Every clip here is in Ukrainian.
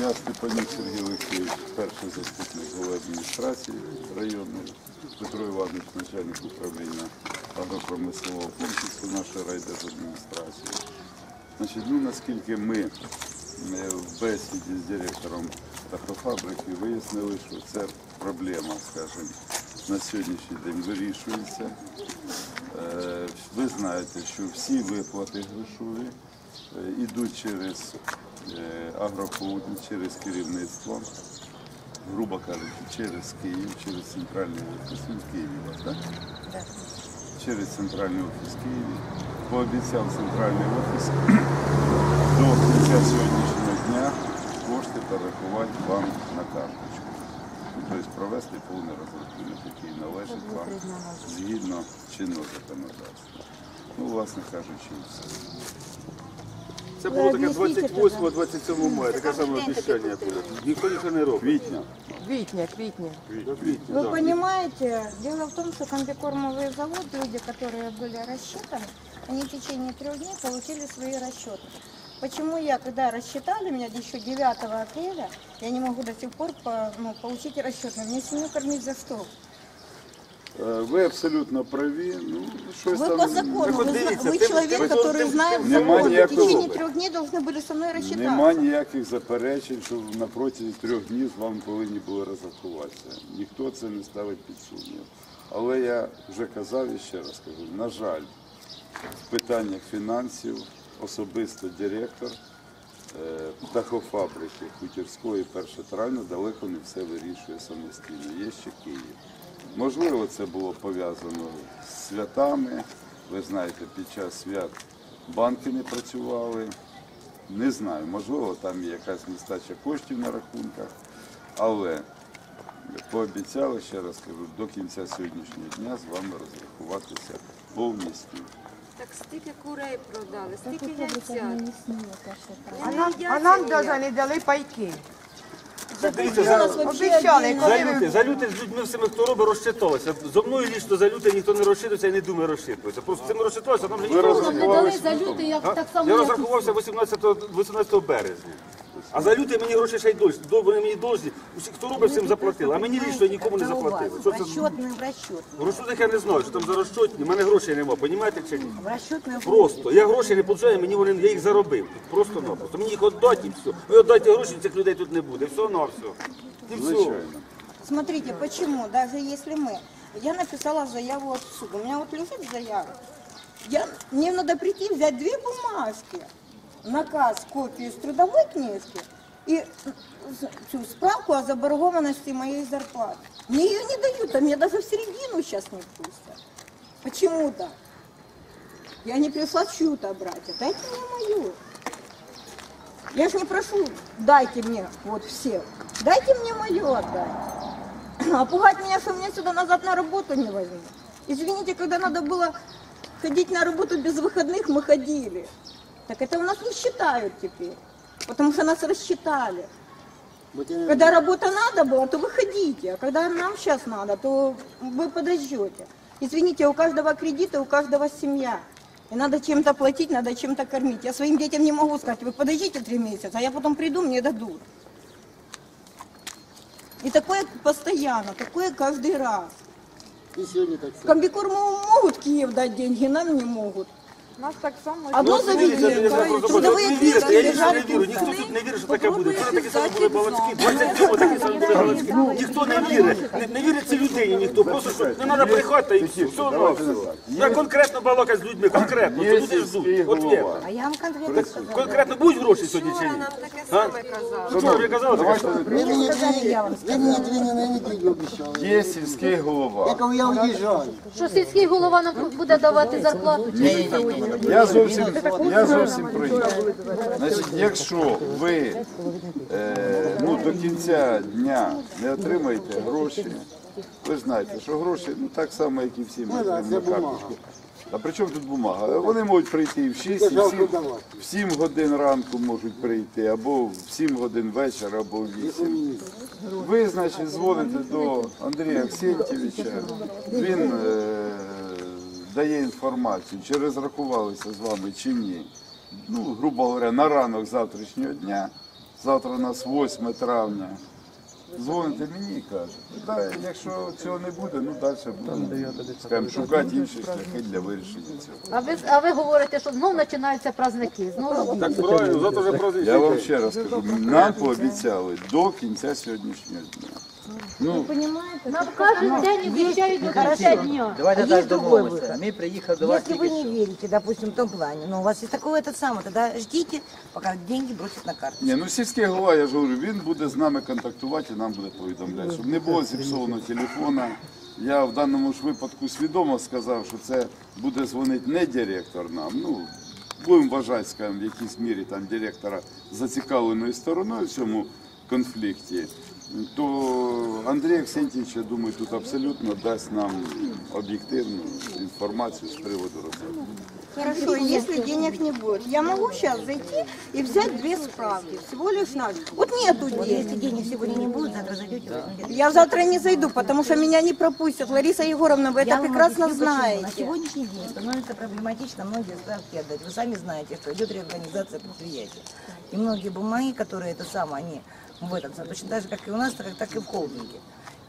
Я Степанюк Сергій Олексійович, перший заступник голови адміністрації районної, Петро Іванович, начальник управління агропромислового комплексу нашої райдержадміністрації. Значить, ну, наскільки ми е, в бесіді з директором птахофабрики вияснили, що це проблема, скажімо, на сьогоднішній день вирішується. Е, Ви знаєте, що всі виплати грошові е, йдуть через е, через керівництво, грубо кажучи, через Київ, через центральний офіс Він в Києві у вас, так? Через центральний офіс в Києві. Пообіцяв центральний офіс до кінця сьогоднішнього дня кошти перерахувати вам на карточку. Тобто провести повний розрахунок, який належить вам згідно чинного законодавства. Ну, власне кажучи, все. Це було таке 28-27 мая, таке саме обіцяння було. Ніхто нічого не робить. Квітня. Квітня, квітня. Квітня, Вы да. понимаете, дело в том, что комбикормовый завод, люди, которые были рассчитаны, они в течение трех дней получили свои расчеты. Почему я, когда рассчитали меня еще 9 апреля, я не могу до сих пор по- ну, получить расчет, мне семью кормить за что? Е, Ви абсолютно праві. Ну, щось Вы там по закону, Так вот вы, зна- видите, вы тем- человек, тем- который тем- знает Нема закон, в ніякого- течение трех дней должны были со мной рассчитаться. Нема ніяких заперечень, що на протязі трьох днів з вами повинні були розрахуватися. Ніхто це не ставить під сумнів. Але я вже казав і ще раз кажу, на жаль, в питаннях фінансів особисто директор е, птахофабрики Хутірської першотравня далеко не все вирішує самостійно. Є ще Київ. Можливо, це було пов'язано з святами. Ви знаєте, під час свят банки не працювали. Не знаю, можливо, там є якась нестача коштів на рахунках, але пообіцяли, ще раз кажу, до кінця сьогоднішнього дня з вами розрахуватися повністю. Так стільки курей продали, стільки яйця. А нам, а нам навіть не дали пайки. Дивіться, за, Обіцяли, отдельно. коли за люти, за люти з людьми всіми, хто робить, розчиталося. Зо мною лічно за люти ніхто не розчитується і не думає розчитуватися. Просто цим розчитувався, там вже ніхто не розрахувалися? за лютий, як так само. Я як розрахувався 18, 18 березня. А за лютий мені гроші ще й дощ. Вони мені должні. Усі, хто робить, всім заплатили. А мені лічно нікому не заплатили. Що це? Расчетный в расчет. Розчетних я не знаю, що там за розчотні. У мене грошей нема, розумієте чи ні? В расчетный Просто. Я гроші не получаю, мені вони, я їх заробив. Просто-напросто. Мені їх віддати і все. Ви віддайте гроші, цих людей тут не буде. Все на все. І все. Звичайно. Смотрите, почему, даже если мы, я написала заяву от суду, у меня вот лежит заява, я, мне надо прийти взять две бумажки, Наказ, копию с трудовой книжки и всю справку о заборгованности моей зарплаты. Мне ее не дают, а меня даже в середину сейчас не пустят. Почему-то. Я не пришла чью-то брать, а дайте мне мою. Я же не прошу, дайте мне вот все. Дайте мне мое отдать. А пугать меня, что меня сюда назад на работу не возьмут. Извините, когда надо было ходить на работу без выходных, мы ходили. Так это у нас не считают теперь. Потому что нас рассчитали. Когда работа надо была, то вы ходите. А когда нам сейчас надо, то вы подождете. Извините, у каждого кредита, у каждого семья. И надо чем-то платить, надо чем-то кормить. Я своим детям не могу сказать, вы подождите три месяца, а я потом приду, мне дадут. И такое постоянно, такое каждый раз. И сегодня так. Комбикорму могут Киев дать деньги, нам не могут. Нас так само. Одно Ну, дивіться, я заведение, ж просто трудовые не вірите, я книжки нічого не лежат вірю, ніхто тут не вірить, що таке буде. Вчора такі самі були балачки, 27 такі самі були балачки. Ніхто не вірить, не, не вірить цій людині ніхто, просто що не треба брехати та і все, все одно. Я конкретно балакаю з людьми, конкретно, Є це люди сільський ждуть, от голова. вірно. А я вам конкретно сказала. Конкретно будуть гроші сьогодні чи ні? Нам таке саме казали. Ну, що, ви казали таке? що? Вы мне сказали, две, я вам вы мне две на неделю обещали. Є сільський голова. Я говорю, я уезжаю. Що сільський голова нам буде давати зарплату? Я зовсім, я зовсім про. Значить, якщо ви е, ну, до кінця дня не отримаєте гроші, ви знаєте, що гроші ну, так само, як і всі ми отримуємо карточку. А при чому тут бумага? Вони можуть прийти і в 6, і в 7, в 7 годин ранку можуть прийти, або в 7 годин вечора, або в 8. Ви, значить, дзвоните до Андрія Аксентьєвича, він е, дає інформацію, чи розрахувалися з вами, чи ні. Ну, грубо говоря, на ранок завтрашнього дня Завтра у нас 8 травня. Дзвоните мені і кажете, да, якщо цього не буде, ну далі будемо скажімо, шукати інші шляхи для вирішення цього. А ви, а ви говорите, що знов починаються праздники, знов Так правильно, завтра вже праздник. Я вам ще раз кажу, нам пообіцяли до кінця сьогоднішнього дня. Ну, нам кожен день обіцяють до кінця дня. Давайте А так есть другой домовимося. выход. Ми приїхали до вас Если вы тільки не що. верите, допустим, в том плане, но у вас есть такое это самое, тогда ждите, пока деньги бросят на карту. ні, ну сільський голова, я ж говорю, він буде з нами контактувати і нам буде повідомляти, щоб не було зіпсованого телефона. Я в даному ж випадку свідомо сказав, що це буде дзвонити не директор нам. Ну, будемо вважати, скажімо, в якійсь мірі там директора зацікавленою стороною в цьому конфлікті. То Андрій Аксентійович, я думаю, тут абсолютно дасть нам об'єктивну інформацію з приводу розгляду. Хорошо, если денег не будет, я могу сейчас зайти и взять две справки, всего лишь на. Вот нету Вот денег. если денег сегодня не будет, завтра зайдете. возьмете. Я завтра не зайду, потому что меня не пропустят. Лариса Егоровна, вы Я это вам прекрасно объясню, почему. На знаете. сегодняшний день становится проблематично многие справки отдать. Вы сами знаете, что идет реорганизация предприятия. И многие бумаги, которые это самое, они в этом, самом, точно так же, как и у нас, так, и в холдинге.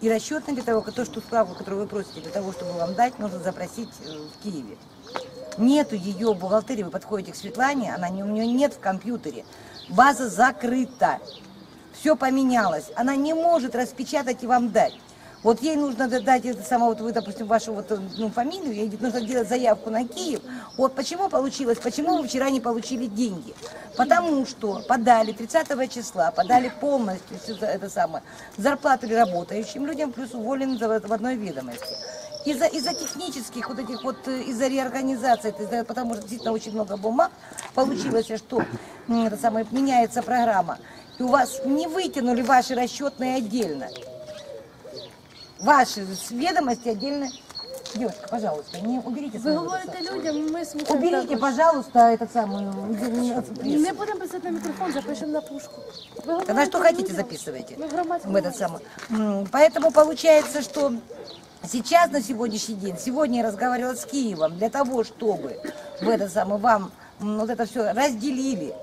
И расчетно для того, то, что справку, которую вы просите, для того, чтобы вам дать, нужно запросить э, в Киеве. Нету ее бухгалтерии, вы подходите к Светлане, она у нее нет в компьютере. База закрыта. Все поменялось. Она не может распечатать и вам дать. Вот ей нужно дать это самое, вот вы, допустим, вашу вот, ну, фамилию, ей нужно делать заявку на Киев. Вот почему получилось, почему вы вчера не получили деньги? Потому что подали 30 числа, подали полностью за- это самое, зарплату работающим людям, плюс уволены за- в одной ведомости. Из-за из технических вот этих вот, э, из-за реорганизации, из-за- потому что действительно очень много бумаг, получилось, что это самое, меняется программа. И у вас не вытянули ваши расчетные отдельно. Ваши ведомости отдельно. Девушка, пожалуйста, не уберите Ви свою говорите людям, ми слухаємо. Уберите, також. пожалуйста, этот самый э. Не будемо писати на мікрофон, запишемо на пушку. Ви Тогда говорите что хотите, людям. записывайте. Мы в громадском В этот самый. М, Поэтому получается, что сейчас, на сегодняшний день, сегодня я разговаривала с Киевом для того, чтобы в это самое вам м, вот это все разделили.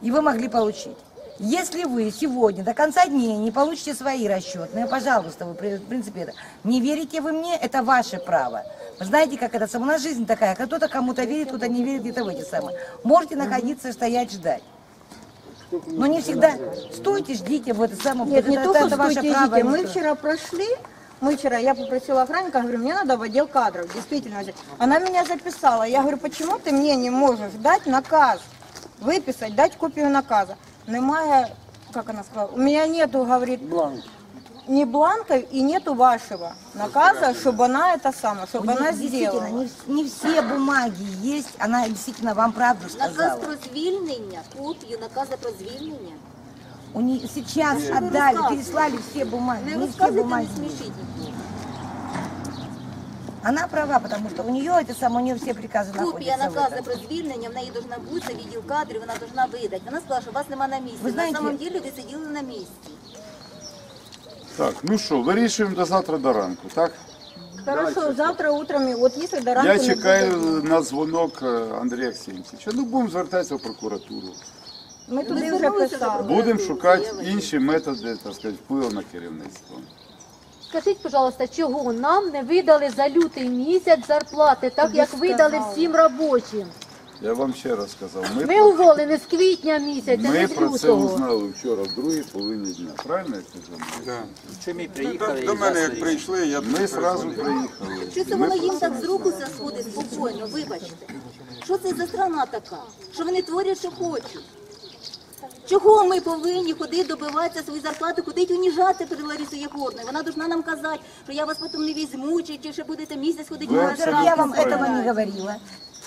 И вы могли получить. Если вы сегодня до конца дней не получите свои расчетные, пожалуйста, вы, в принципе, это, не верите вы мне, это ваше право. Вы знаете, как это у нас жизнь такая, кто-то кому-то верит, кто-то не верит, где-то в эти самые. Можете находиться, стоять, ждать. Но не всегда. Стойте, ждите, в это самое. Нет, не это, то, это что ваше стойте, право. ждите. Мы вчера прошли, мы вчера, я попросила охранника, говорю, мне надо в отдел кадров, действительно. Она меня записала. Я говорю, почему ты мне не можешь дать наказ, выписать, дать копию наказа? Немає, как она сказала, у меня нету, говорит, ни бланка и нету вашего наказа, чтобы она это самое, У чтобы них она действительно сделала. не, не все бумаги есть, она действительно вам правду Наказ сказала. про звільнення, копію наказу про звільнення. У них сейчас Что вы отдали, рассказываете? переслали все бумаги, Не не все розказуйте, не бумаги. смішіть нікого. Она права, потому что у нее это самое, у нее все приказы Копія находятся в наказу этом. про звільнення в неї должна бути, це відділ кадрів, вона должна видати. Вона сказала, що вас нема на місці. Ви На знаєте- самом деле ви сиділи на місці. Так, ну що, вирішуємо до завтра до ранку, так? Хорошо, завтра утром, вот если до ранку Я не чекаю буде- на дзвонок е, Андрія Аксентійовича. Ну, будемо звертатися в прокуратуру. Ми туди Ми вже звернулися до писали. Будемо шукати інші методи, так сказати, впливу на керівництво. Скажіть, пожалуйста, чого нам не видали за лютий місяць зарплати, так як видали всім робочим? Я вам ще раз сказав, ми, Ми про, уволені з квітня місяця, ми не з про це лютого. узнали вчора, в другій половині дня. Правильно я сказав? Це ми приїхали До і мене як прийшли, я Ми одразу приїхали. Що це воно їм так з руку все сходить спокійно, вибачте. Що це за страна така? Що вони творять, що хочуть? Чого ми повинні ходити добиватися свою зарплату, ходити уніжатися перед Ларисою Єгорною? Вона должна нам казати, що я вас потім не візьму, чи, чи ще будете місяць ходити на зарплату. Я вам цього не говорила.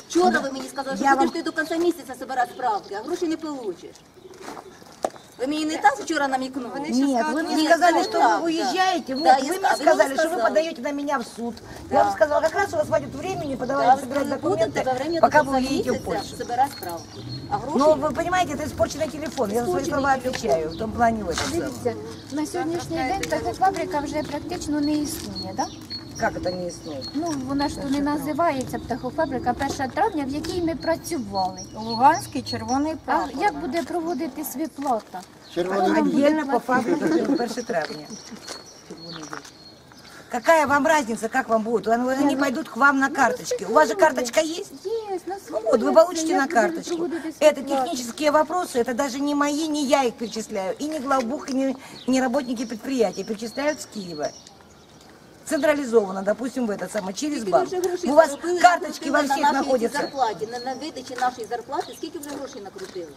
Вчора ви мені сказали, що Я будеш вам- ти до кінця місяця збирати справки, а гроші не получиш. Ви мені не так вчора намікнули? Нет, вы мне Нет, сказали, ну что так, вы да. уезжаете. Вот, Да, я вы мне ска- вы сказали, вам что вы сказали. подаете на меня в суд. Я вам сказала, как раз у вас хватит времени, Да, подавайте, ви собирать будете документы, во время пока до вы кінця уедете в місяця Польшу. збирати справки. А гроші Но вы понимаете, это испорченный телефон. Я за свои Испорченный слова телефон. отвечаю. В том плане в этом самом. Дивіться, на сьогоднішній день така фабрика вже практично не існує, да? Как это не снуй? Ну, вона ж то не називається птахофабрика 1 травня, в якій ми працювали. Луганський червоний А прапор. як буде проводитись виплата? Червоний лист. Отдельно по фабрике 1 травня. Какая вам разница, как вам будет? Они они пойдут к вам на карточке. У вас же карточка есть? Є, на Ну вот, вы получите на карточку. Это технические вопросы, это даже не мои, не я их перечисляю. И не главбух, и не, не работники предприятия. Перечисляют с Киева. Централизованно, допустим, в этот самый, через Скільки банк. У вас заробили, карточки во накрутили всех на нашій находятся. зарплаті, на, на видачі нашої зарплати, скільки вже грошей накрутили?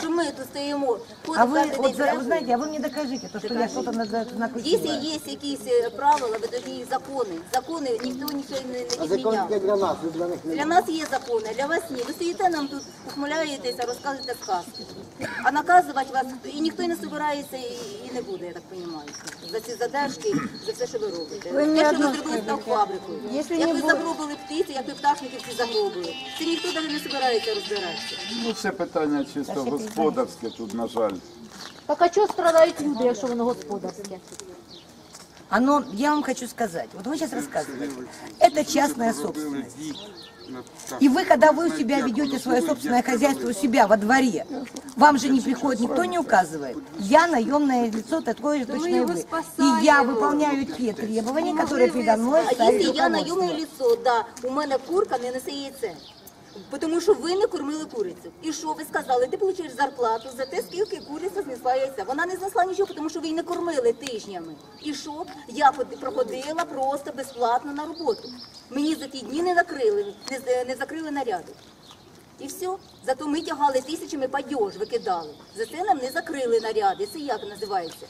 Що ми тут стоїмо, А ходимо вы, кожен вот, день за- вы зребуємо? знаете, а вы мне докажите, то, что я что-то на- Якщо накрутила. є якісь е, правила, ви повинні їх закони. Закони ніхто нічого не, А не закон відміняв. тільки для нас, не для них не Для нас є закони, а для вас ні. Ви стоїте нам тут, ухмиляєтеся, розказуєте сказки. А наказувати вас і ніхто не збирається і, і не буде, я так розумію. За ці задержки, за все, що ви робите. Ви мені Те, що ви одно зробили з фабрикою. Якщо Як не ви буде- загробили птиці, як ви пташників ці загробили. Це ніхто навіть не збирається розбиратися. Ну, це питання чисто господарське, тут, на жаль. Так а чого страдають люди, якщо воно господарське? Оно, я вам хочу сказать, вот вы сейчас рассказываете, это частная собственность. И вы, когда вы у себя ведете свое собственное хозяйство у себя во дворе, вам же не приходит, никто не указывает. Я наемное лицо, такое же точно и вы. И я выполняю те требования, которые передо мной А ставит якщо я руководство. найомне лісо, да, у мене курка не несе яйце. Тому що ви не кормили курицю. І що ви сказали? Ти получиш зарплату за те, скільки куриця знесла яйця. Вона не знесла нічого, тому що ви її не кормили тижнями. І що? Я проходила просто безплатно на роботу. Мені за ті дні не накрили, не, не закрили наряди. І все. Зато ми тягали тисячами падьож, викидали. За це нам не закрили наряди. Це як називається?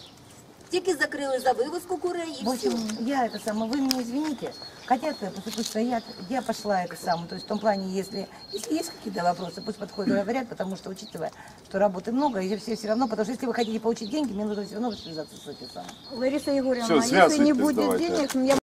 Тільки закрили за вивозку курей і В все. общем, я это самое, вы меня извините, хотят пусть стоят, я пошла это самое, то есть в том плане, если, если есть какие-то вопросы, пусть подходят и говорят, потому что учитывая, что работы много, и все все равно, потому что если вы хотите получить деньги, мне нужно все равно связаться с этим самым. Лариса Егоровна, Всё, а если не связывайтесь будет давайте. денег, я